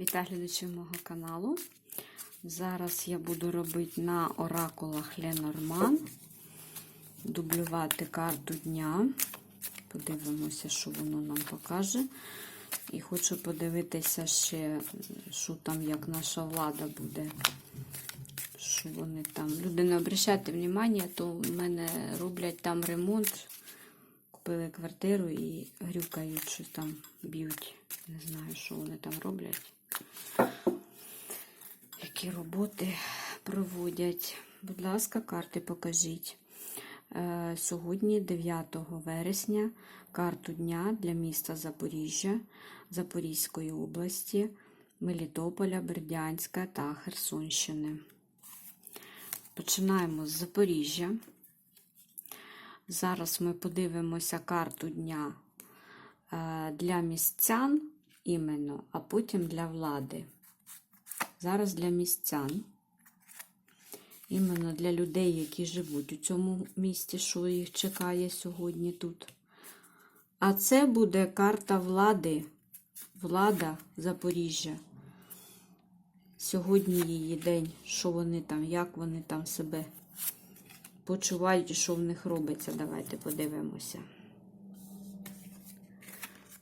Вітаю глядачів мого каналу. Зараз я буду робити на оракулах Ленорман. Дублювати карту дня. Подивимося, що воно нам покаже. І хочу подивитися ще, що там, як наша влада буде. Що вони там. Люди, не обращайте внимання, то в мене роблять там ремонт. Купили квартиру і грюкають, щось там б'ють. Не знаю, що вони там роблять. Які роботи проводять. Будь ласка, карти покажіть. Е, Сьогодні, 9 вересня, карту дня для міста Запоріжжя, Запорізької області, Мелітополя, Бердянська та Херсонщини. Починаємо з Запоріжжя. Зараз ми подивимося карту дня е, для містян іменно, а потім для влади. Зараз для містян. Іменно для людей, які живуть у цьому місті, що їх чекає сьогодні тут. А це буде карта влади, влада Запоріжжя. Сьогодні її день, що вони там, як вони там себе почувають і що в них робиться. Давайте подивимося.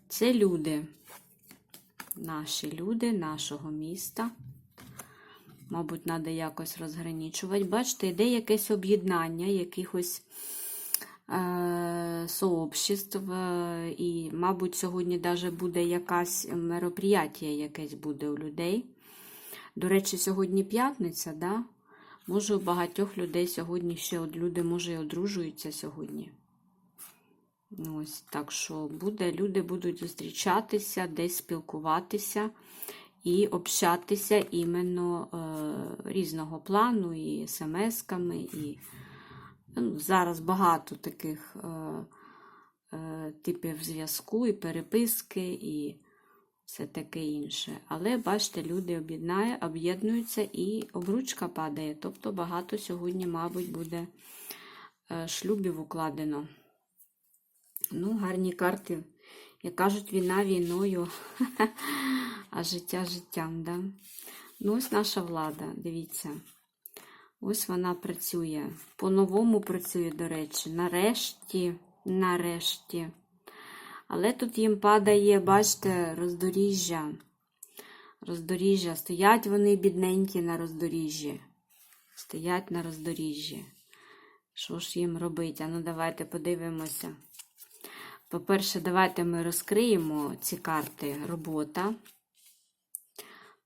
Це люди, наші люди, нашого міста. Мабуть, треба якось розгранічувати. Бачите, йде якесь об'єднання якихось е- сообществ. е, І, мабуть, сьогодні навіть буде якась мероприятие якесь буде у людей. До речі, сьогодні п'ятниця, да? Може, у багатьох людей сьогодні ще люди, може, і одружуються сьогодні. Ось, так що буде, люди будуть зустрічатися, десь спілкуватися і общатися іменно е, різного плану, і смс-ками, і ну, зараз багато таких е, е, типів зв'язку, і переписки, і все таке інше. Але бачите, люди об'єднуються і обручка падає. Тобто багато сьогодні, мабуть, буде е, шлюбів укладено. Ну, гарні карти. Як кажуть, війна війною, а життя життям. Да? Ну, ось наша влада, дивіться. Ось вона працює. По-новому працює, до речі. Нарешті, нарешті. Але тут їм падає, бачите, роздоріжжя. Роздоріжжя. Стоять вони бідненькі на роздоріжжі. Стоять на роздоріжжі. Що ж їм робити? А ну давайте подивимося. По-перше, давайте ми розкриємо ці карти робота.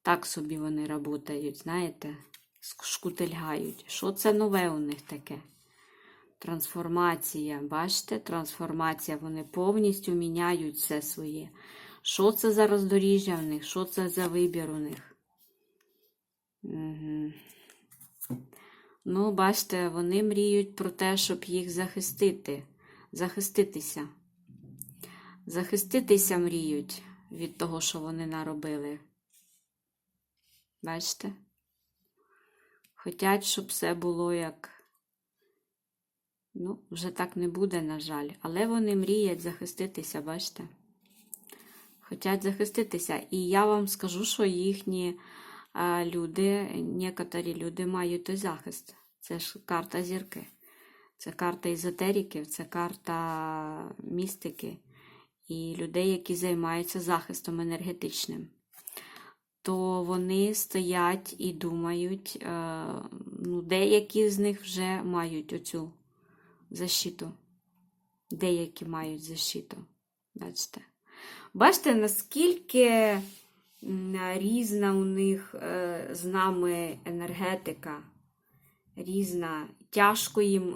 Так собі вони працюють, знаєте, шкутильгають. Що це нове у них таке? Трансформація. Бачите, трансформація. Вони повністю міняють все своє. Що це за роздоріжжя в них? Що це за вибір у них? Угу. Ну, бачите, вони мріють про те, щоб їх захистити, захиститися. Захиститися мріють від того, що вони наробили. Бачите? Хотять, щоб все було як. Ну, вже так не буде, на жаль. Але вони мріють захиститися, бачите? Хотять захиститися. І я вам скажу, що їхні люди, некоторі люди мають той захист. Це ж карта зірки. Це карта езотериків, це карта містики і людей, які займаються захистом енергетичним. То вони стоять і думають, е, ну, деякі з них вже мають оцю защиту. Деякі мають защиту. Бачите? Бачите, наскільки різна у них е, з нами енергетика, різна. Тяжко їм е,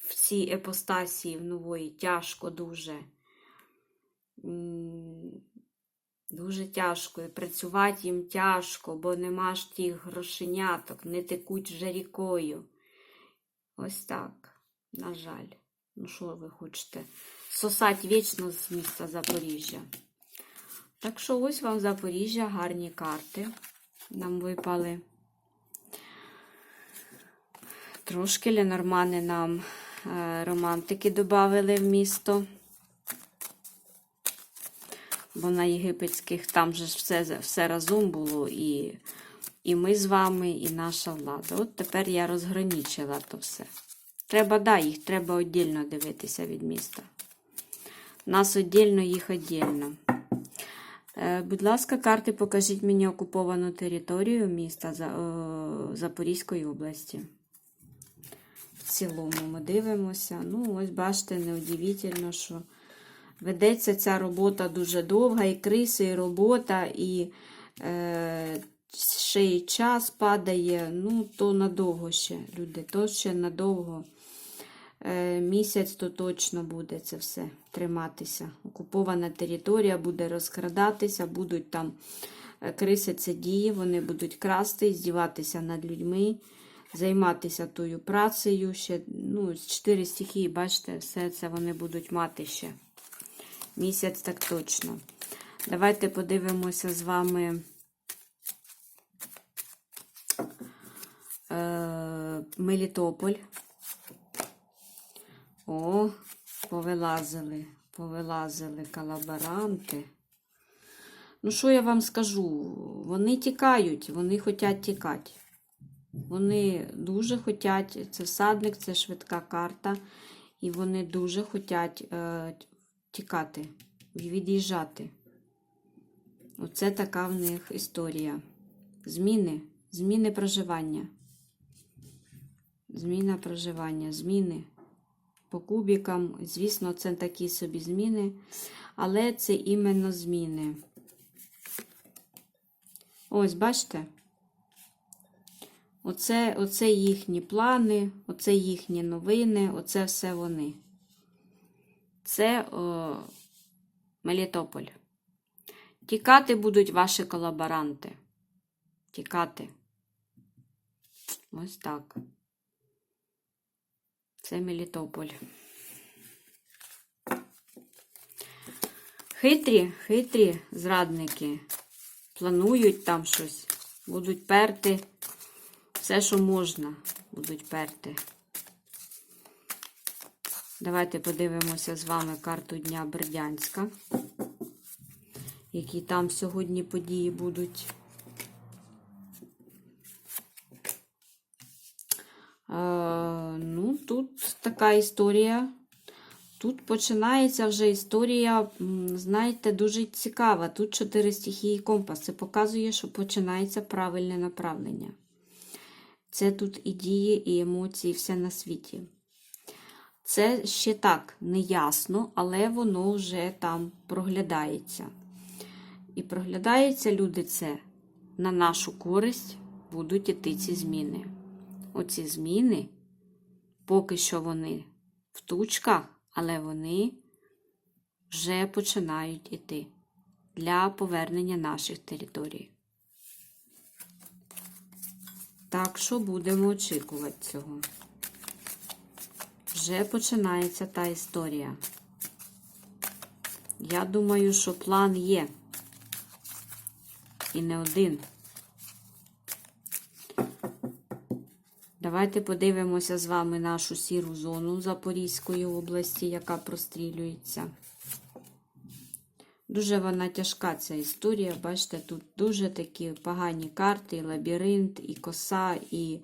в цій епостасії в нової, тяжко дуже. Дуже тяжко. І працювати їм тяжко, бо нема ж тих грошеняток, не текуть вже рікою. Ось так, на жаль. Ну, що ви хочете? Сосать вічно з міста Запоріжжя. Так що ось вам Запоріжжя, гарні карти нам випали. Трошки Ленормани нам е, романтики додали в місто. Бо на єгипетських там же все, все разом було, і, і ми з вами, і наша влада. От тепер я розграничила то все. Треба, да, їх треба віддільно дивитися від міста. Нас віддільно, їх віддільно. Е, Будь ласка, карти покажіть мені окуповану територію міста е, Запорізької області. В цілому ми дивимося. Ну, ось бачите, неудивительно, що ведеться ця робота дуже довга, і криси, і робота, і е, ще й час падає. Ну, то надовго ще, люди, то ще надовго. Е, місяць то точно буде це все триматися. Окупована територія буде розкрадатися, будуть там е, криси це дії, вони будуть красти, здіватися над людьми, займатися тою працею. Ще, ну, чотири стихії, бачите, все це вони будуть мати ще. Місяць так точно. Давайте подивимося з вами. Е, Мелітополь. О, повилазили, повилазили колаборанти. Ну, що я вам скажу? Вони тікають, вони хочуть тікати. Вони дуже хочуть, це всадник, це швидка карта, і вони дуже хочуть е, тікати, від'їжджати. Оце така в них історія. Зміни, зміни проживання. Зміна проживання, зміни по кубікам. Звісно, це такі собі зміни, але це іменно зміни. Ось, бачите? Оце, оце їхні плани, оце їхні новини, оце все вони. Це о, Мелітополь. Тікати будуть ваші колаборанти. Тікати. Ось так. Це Мелітополь. Хитрі, хитрі зрадники. Планують там щось. Будуть перти. Все, що можна, будуть перти. Давайте подивимося з вами карту Дня Бердянська. Які там сьогодні події будуть. Е, ну, тут така історія. Тут починається вже історія, знаєте, дуже цікава. Тут чотири стихії компас. Це показує, що починається правильне направлення. Це тут і дії, і емоції, все на світі. Це ще так неясно, але воно вже там проглядається. І проглядається, люди, це на нашу користь будуть іти ці зміни. Оці зміни, поки що вони в тучках, але вони вже починають іти для повернення наших територій. Так що будемо очікувати цього. Вже починається та історія. Я думаю, що план є. І не один. Давайте подивимося з вами нашу сіру зону Запорізької області, яка прострілюється. Дуже вона тяжка ця історія. Бачите, тут дуже такі погані карти, і лабіринт, і коса, і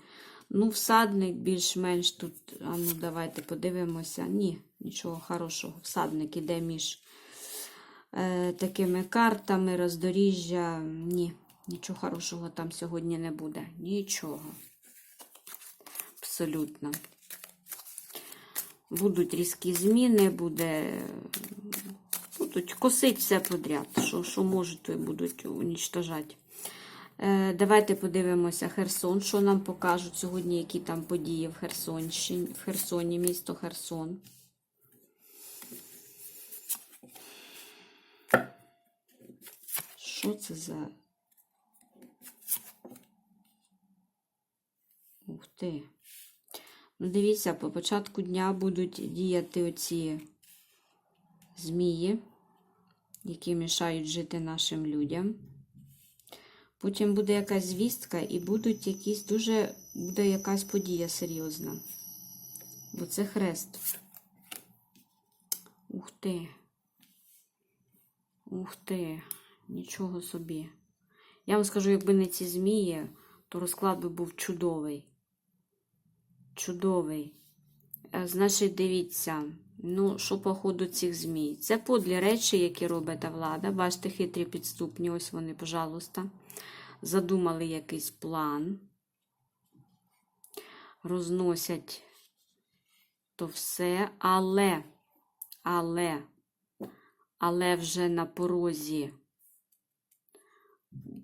ну, всадник більш-менш тут. А ну, давайте подивимося. Ні, нічого хорошого. Всадник іде між е, такими картами, роздоріжжя. Ні, нічого хорошого там сьогодні не буде. Нічого. Абсолютно. Будуть різкі зміни, буде будуть косити все подряд. Що що можуть, то й будуть унічтожати. Е, давайте подивимося Херсон, що нам покажуть сьогодні, які там події в в Херсоні, місто Херсон. Що це за. Ух ти. Ну, дивіться, по початку дня будуть діяти оці змії, які мішають жити нашим людям. Потім буде якась звістка і будуть якісь дуже, буде якась подія серйозна. Бо це хрест. Ух ти. Ух ти, нічого собі. Я вам скажу, якби не ці змії, то розклад би був чудовий. Чудовий. Е, Значить, дивіться, ну, що по ходу цих змій. Це подлі речі, які робить та влада. Бачите, хитрі підступні, ось вони, пожалуйста. Задумали якийсь план. Розносять то все, але, але, але вже на порозі.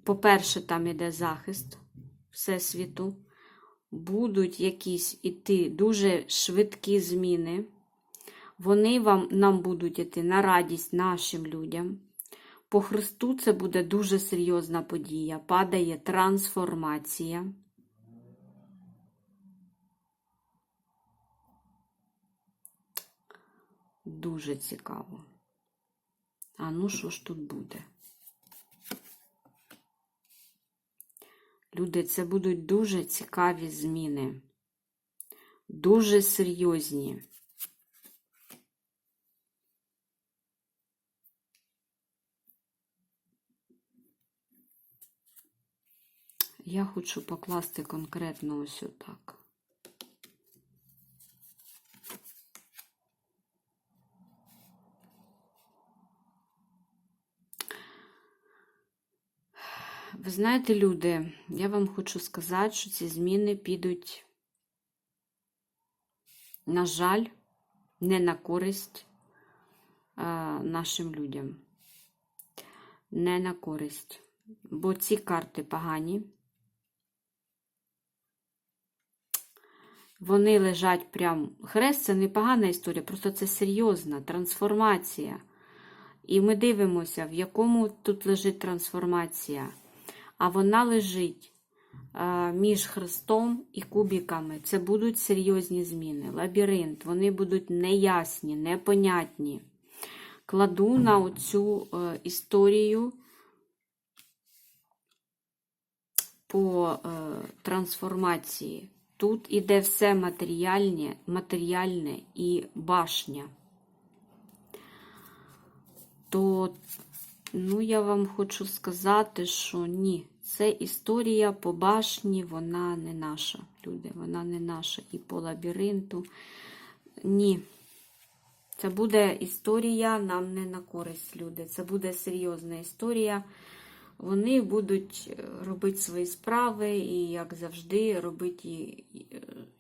По-перше, там іде захист Всесвіту. Будуть якісь іти дуже швидкі зміни. Вони вам, нам будуть іти на радість нашим людям. По Христу це буде дуже серйозна подія. Падає трансформація. Дуже цікаво. А ну що ж тут буде? Люди, це будуть дуже цікаві зміни. Дуже серйозні. Я хочу покласти конкретно ось отак. Ви знаєте, люди, я вам хочу сказати, що ці зміни підуть, на жаль, не на користь нашим людям. Не на користь. Бо ці карти погані. Вони лежать прям. Хрест це не погана історія, просто це серйозна трансформація. І ми дивимося, в якому тут лежить трансформація. А вона лежить а, між хрестом і кубіками. Це будуть серйозні зміни. Лабіринт, вони будуть неясні, непонятні. Кладу на оцю е, історію по е, трансформації. Тут іде все матеріальне, матеріальне і башня. То, ну, я вам хочу сказати, що ні, це історія по башні, вона не наша, люди, вона не наша. І по лабіринту. Ні. Це буде історія нам не на користь, люди. Це буде серйозна історія. Вони будуть робити свої справи і, як завжди, робити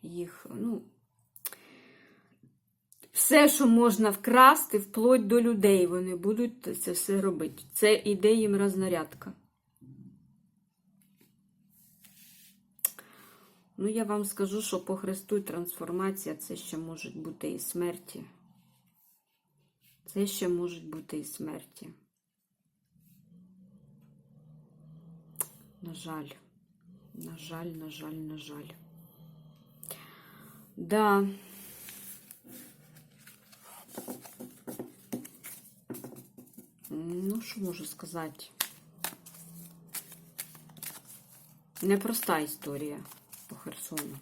їх, ну, все, що можна вкрасти, вплоть до людей, вони будуть це все робити. Це іде їм рознарядка. Ну, я вам скажу, що по Христу трансформація це ще можуть бути і смерті. Це ще можуть бути і смерті. На жаль, на жаль, на жаль, на жаль. Да. Ну, що можу сказати? Непроста історія по Херсону.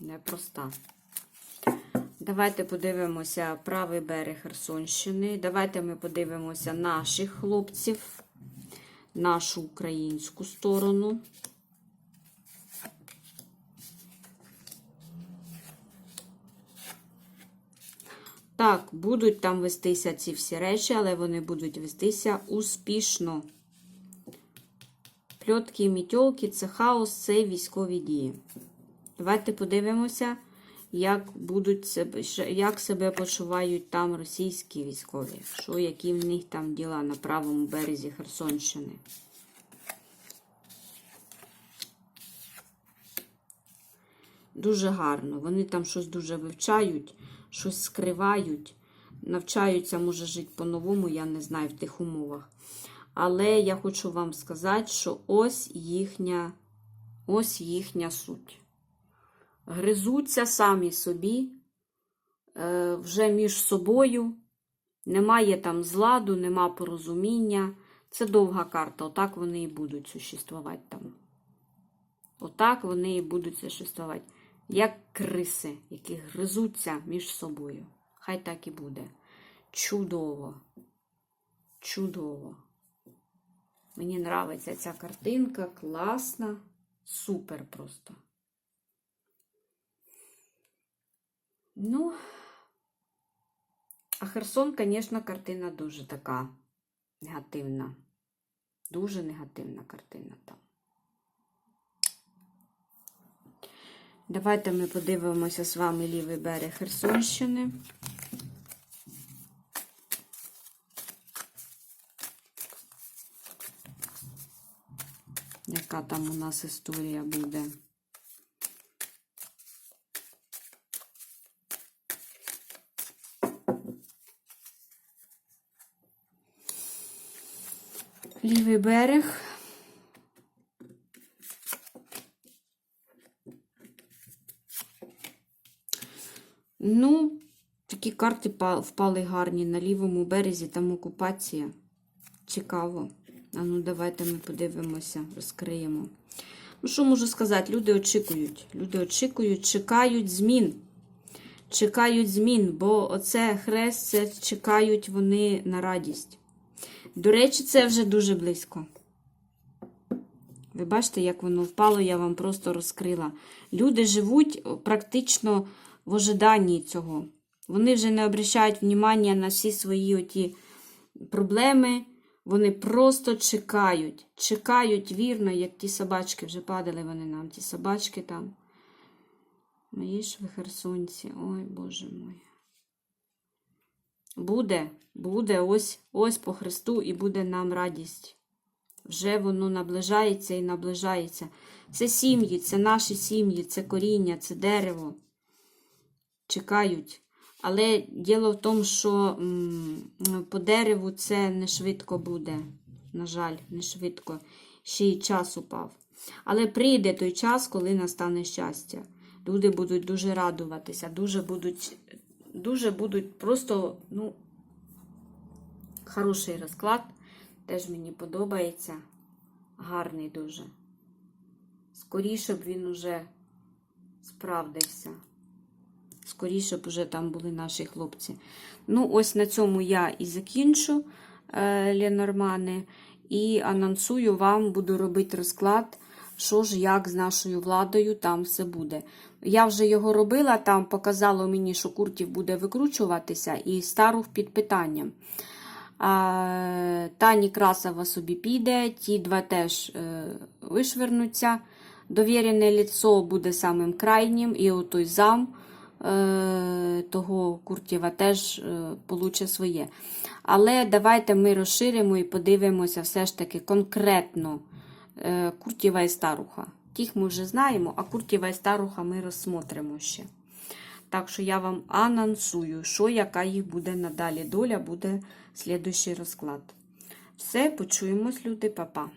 Непроста. Давайте подивимося правий берег Херсонщини. Давайте ми подивимося наших хлопців, нашу українську сторону. Так, будуть там вестися ці всі речі, але вони будуть вестися успішно. Пльотки і мітьолки це хаос, це військові дії. Давайте подивимося, як будуть себе, як себе почувають там російські військові, що, які в них там діла на правому березі Херсонщини. Дуже гарно. Вони там щось дуже вивчають, щось скривають, навчаються, може, жити по-новому, я не знаю, в тих умовах. Але я хочу вам сказати, що ось їхня, ось їхня суть. Гризуться самі собі, е, вже між собою. Немає там зладу, нема порозуміння. Це довга карта. Отак вони і будуть существувати там. Отак вони і будуть существувати. Як криси, які гризуться між собою. Хай так і буде. Чудово. чудово. Мені нравиться ця картинка, класна, супер просто. Ну, а Херсон, звісно, картина дуже така негативна. Дуже негативна картина там. Давайте ми подивимося з вами лівий берег Херсонщини. Яка там у нас історія буде? Лівий берег. Ну, такі карти впали гарні на лівому березі, там окупація. Цікаво. А ну, давайте ми подивимося, розкриємо. Ну, що можу сказати? Люди очікують. Люди очікують, чекають змін. Чекають змін, бо оце хрест, це чекають вони на радість. До речі, це вже дуже близько. Ви бачите, як воно впало, я вам просто розкрила. Люди живуть практично в ожиданні цього. Вони вже не обращають внимання на всі свої оті проблеми. Вони просто чекають. Чекають вірно, як ті собачки. Вже падали вони нам, ті собачки там. Мої ж ви херсонці. Ой, Боже мой. Буде, буде ось, ось по Христу і буде нам радість. Вже воно наближається і наближається. Це сім'ї, це наші сім'ї, це коріння, це дерево. Чекають. Але діло в тому, що по дереву це не швидко буде. На жаль, не швидко. Ще й час упав. Але прийде той час, коли настане щастя. Люди будуть дуже радуватися, дуже будуть, дуже будуть просто, ну, хороший розклад. Теж мені подобається. Гарний дуже. Скоріше б він уже справдився. Скоріше б уже там були наші хлопці. Ну, ось на цьому я і закінчу е, Ленормани. І анонсую вам, буду робити розклад, що ж, як з нашою владою там все буде. Я вже його робила, там показало мені, що Куртів буде викручуватися, і Старух під питанням. А, Тані Красова собі піде, ті два теж е, вишвернуться. Довірене ліцо буде самим крайнім, і отой зам е, того Куртєва теж е, своє. Але давайте ми розширимо і подивимося все ж таки конкретно Куртєва і Старуха. Тих ми вже знаємо, а Куртєва і Старуха ми розсмотримо ще. Так що я вам анонсую, що яка їх буде надалі доля, буде слідуючий розклад. Все, почуємось, люди, Па-па.